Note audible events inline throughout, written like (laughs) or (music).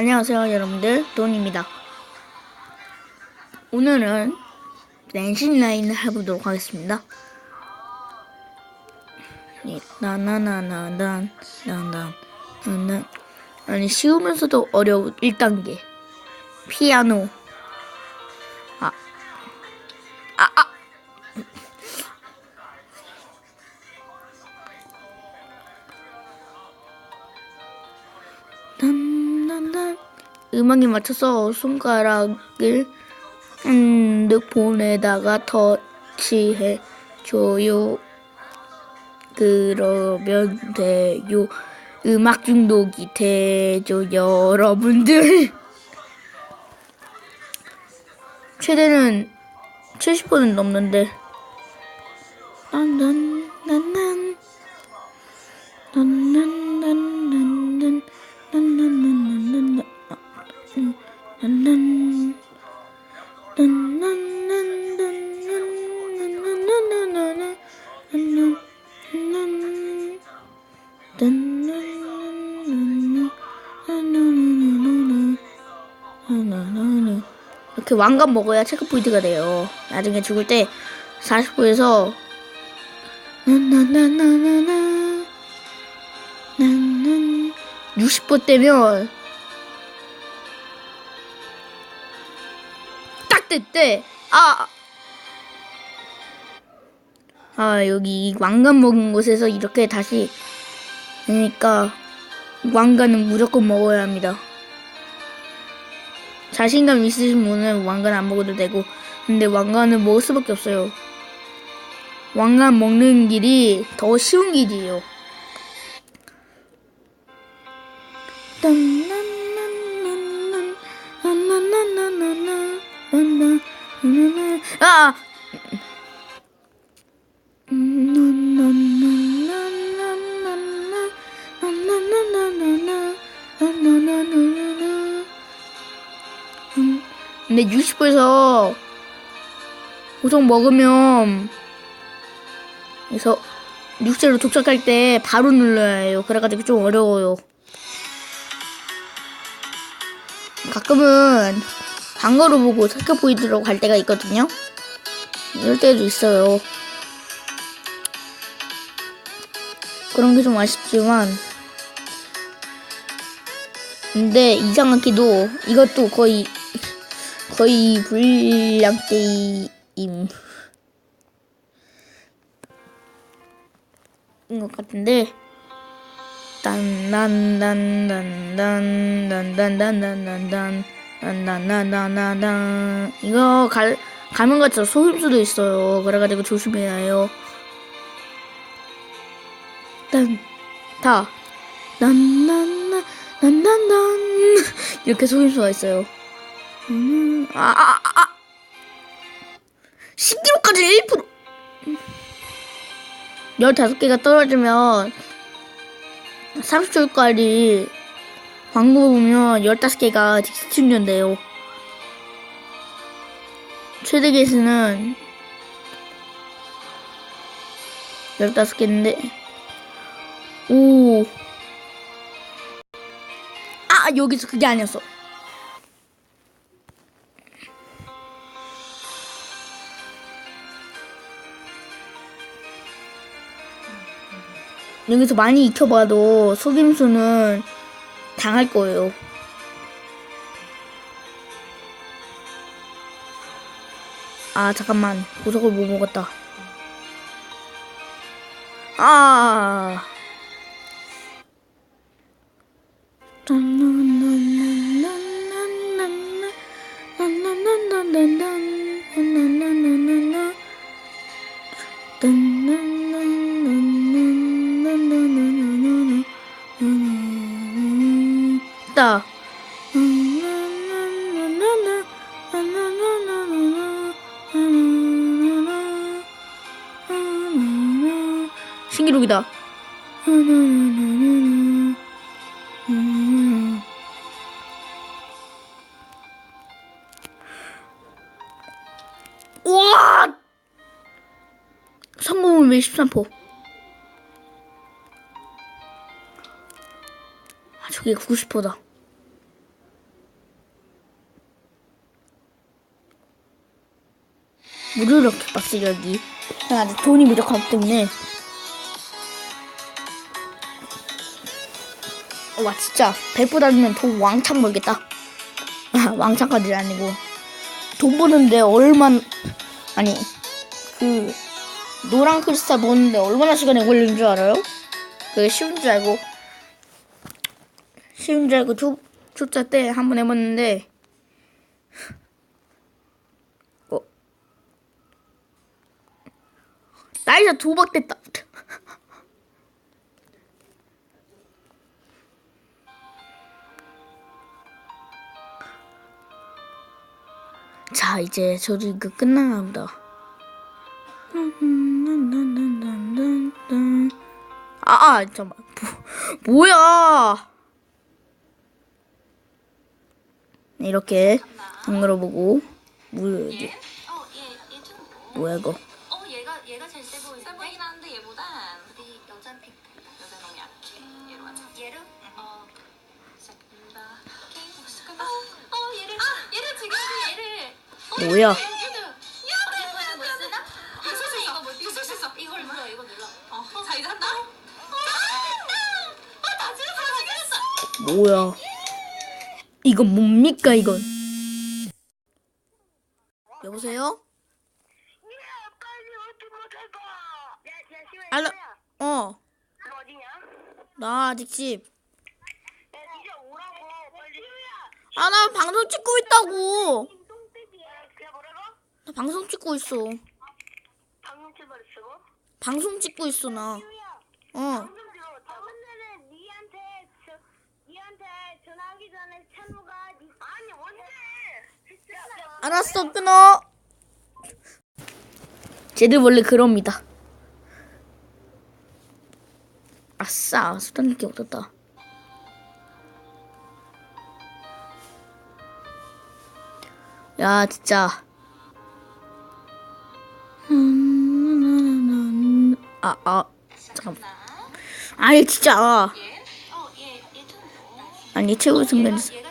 안녕하세요 여러분들. 돈입니다. 오늘은 랜신 라인을 해보도록 하겠습니다. 예, 나나나나난 나난 나난 아니 쉬우면서도 어려운 1단계. 피아노 음악에 맞춰서 손가락을 핸드폰에다가 터치해 줘요. 그러면 돼요. 음악 중독이 되죠, 여러분들. (laughs) 최대는 70번은 넘는데. 난난 이렇게 왕관 먹어야 체크포인트가 돼요. 나중에 죽을 때 40%에서 나나나나나나 나나 60% 되면 딱 됐대. 아. 아, 여기 왕관 먹은 곳에서 이렇게 다시 그러니까 왕관은 무조건 먹어야 합니다. 자신감 있으신 분은 왕관 안 먹어도 되고 근데 왕관은 먹을 수밖에 없어요. 왕관 먹는 길이 더 쉬운 길이에요. 근데 60%에서 보통 먹으면 그래서 60로 도착할 때 바로 눌러야 해요. 그래가지고 좀 어려워요. 가끔은 광고를 보고 포인트로 갈 때가 있거든요. 이럴 때도 있어요. 그런 게 좀 아쉽지만 근데 이상하게도 이것도 거의 거의 불량 게임 인것 같은데 딴난난난난난난난난난난난난난 이거 갈 가면 같죠 소음수도 있어요 그래가지고 조심해야 해요 딴다 난난난 난난난 이렇게 소음수가 있어요 음, 아, 아, 아. 10kg까지 1% 15개가 떨어지면 30초까지 광고 보면 15개가 직시 충전돼요. 최대 개수는 15개인데 오. 아, 여기서 그게 아니었어. 여기서 많이 익혀봐도 속임수는 당할 거예요. 아 잠깐만 보석을 못 먹었다. 아. 있다. 신기록이다. 와! 성공률 13%. 아, 저게 90%다. 빡세게 여기. 난 아직 돈이 부족하기 때문에. 와 진짜 100보다는 돈 왕창 벌겠다. (laughs) 아, 왕창까지 아니고 돈 버는데 얼만 아니 그 노란 크리스탈 버는데 얼마나 시간이 걸리는 줄 알아요? 그게 쉬운 줄 알고 쉬운 줄 알고 초, 초짜 때 한 번 해봤는데 나이가 도박됐다. (laughs) 자 이제 저도 이거 끝나나 보다. 아, 아 잠깐만. 뭐, 뭐야? 네, 이렇게 안얘 좀. 뭐야 이거? 어, 얘가, 제일 세 보이는데? 세 보이긴 하는데 얘보단 우리 여자 픽. 여자 너무 약해. 얘로 하자. 얘를? 어, 시작합니다. 어, 어, 얘를. 아, 얘를 지금 얘를. 어, 뭐야 얘도. 야, 이거 못 쓰나? 이거 쓸수 있어. 이거 못 이거 쓸수 있어. 이걸 눌러, 이거 눌러. 어, 자 이제 한다. 아, 다 죽였어, 다 죽였어. 뭐야 이건 뭡니까 이건 여보세요 알아 어나 어디냐? 아직 집아 나 야, 니가 오라고 빨리. 방송 찍고 있다고 뭐라고? 나 방송 찍고 있어 방금? 방송 찍고 있어 나 어 방금 들어. 오늘은 니한테 저 니한테 전화하기 전에 찬우가 니 아니 언제? 알았어 끊어 쟤들 원래 그럽니다 아싸 수단 느낌 얻었다 야 진짜 아아 잠깐만 아니 진짜 얘. 어, 얘, 얘 좀. 아니 최고 순간 얘가, 얘가 제일 세 보이는데?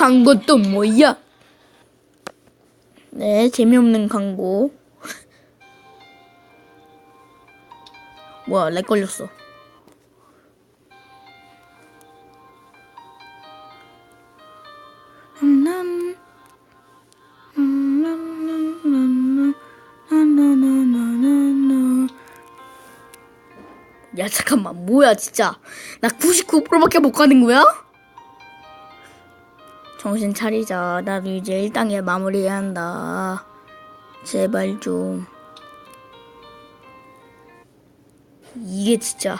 광고 또 뭐야? 네, 재미없는 광고. 뭐야, 렉 걸렸어. 야, 잠깐만, 뭐야, 진짜. 나 99%밖에 못 가는 거야? 정신 차리자. 나도 이제 1단계 마무리해야 한다. 제발 좀. 이게 진짜.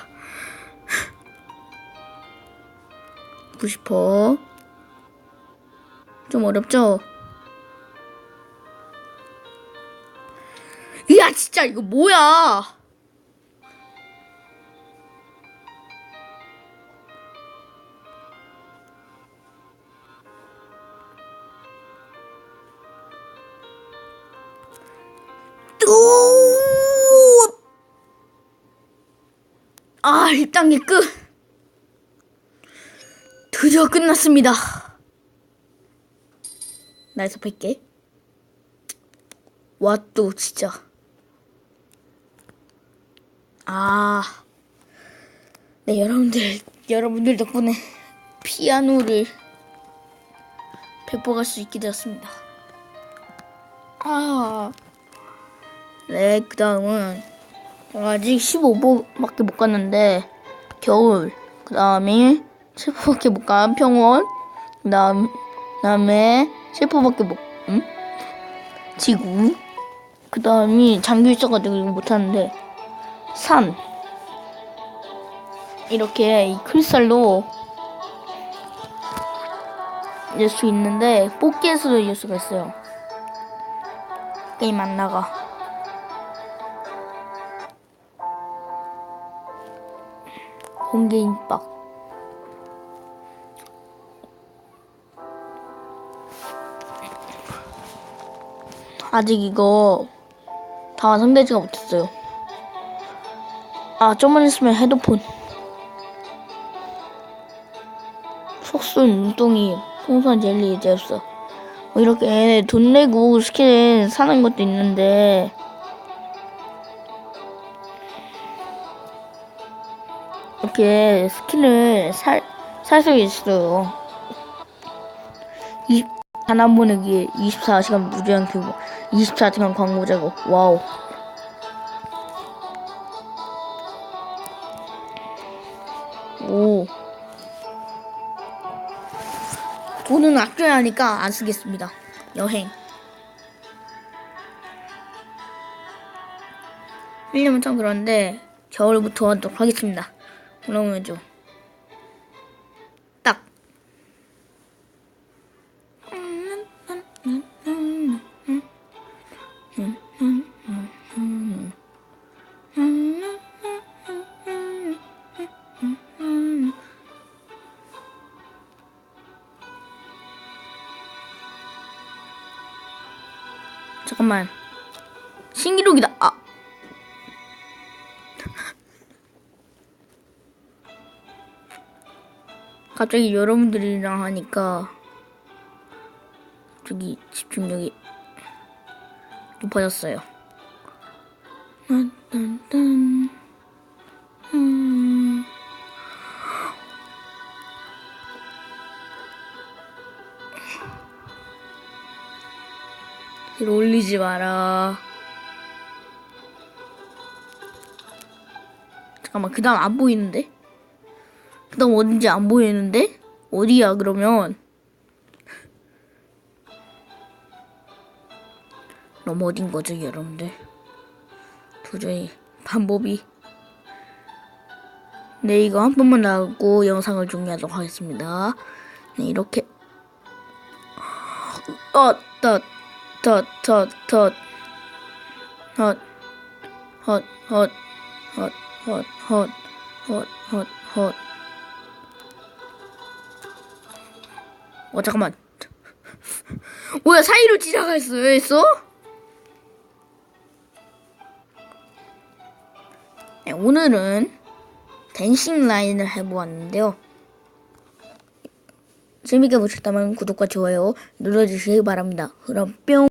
90%. 좀 어렵죠? 야, 진짜 이거 뭐야? 아, 1단계 끝! 드디어 끝났습니다. 나에서 100개. 와, 또, 진짜. 아. 네, 여러분들, 여러분들 덕분에 피아노를 배포할 수 있게 되었습니다. 아. 네, 그 다음은 아직 15분밖에 못 갔는데 겨울, 그 다음에 7분밖에 못 간 평원, 그 다음, 다음에 7분밖에 못, 응? 지구, 그 다음이 잠겨 있어가지고 이거 못하는데 산 이렇게 이 크리스탈로 열수 있는데 뽑기에서도 열 수가 있어요. 게임 안 나가. 홍게임밥. 아직 이거 다 완성되지가 못했어요. 아, 좀만 있으면 헤드폰. 속순 눈동이 풍선 젤리 제스 뭐 이렇게 돈 내고 스킨 사는 것도 있는데 이렇게 스킨을 살, 살 수 있어요. 이, 단한 보내기 24시간 무제한 교부 24시간 광고 제공 와우. 오. 돈은 아껴야 하니까 안 쓰겠습니다. 여행. 1년은 참 그런데 겨울부터 하도록 하겠습니다 그러면 좀딱. 잠깐만. 신기록이다 갑자기 여러분들이랑 하니까 저기 집중력이 높아졌어요. 딴딴딴. 음. 글 올리지 마라. 잠깐만, 그 다음 안 보이는데? 그 다음 어딘지 안 보이는데? 어디야, 그러면? 너무 어딘 거죠, 여러분들? 도저히 방법이. 네, 이거 한 번만 나오고 영상을 종료하도록 하겠습니다. 네, 이렇게. 어, 덧, 덧, 덧, 덧. 헛, 헛, 헛, 헛, 헛, 헛, 헛, 헛, 헛. 어, 잠깐만. (laughs) 뭐야, 사이로 지나가 있어. 왜 있어? 네, 오늘은 댄싱 라인을 해보았는데요. 재밌게 보셨다면 구독과 좋아요 눌러주시기 바랍니다. 그럼 뿅!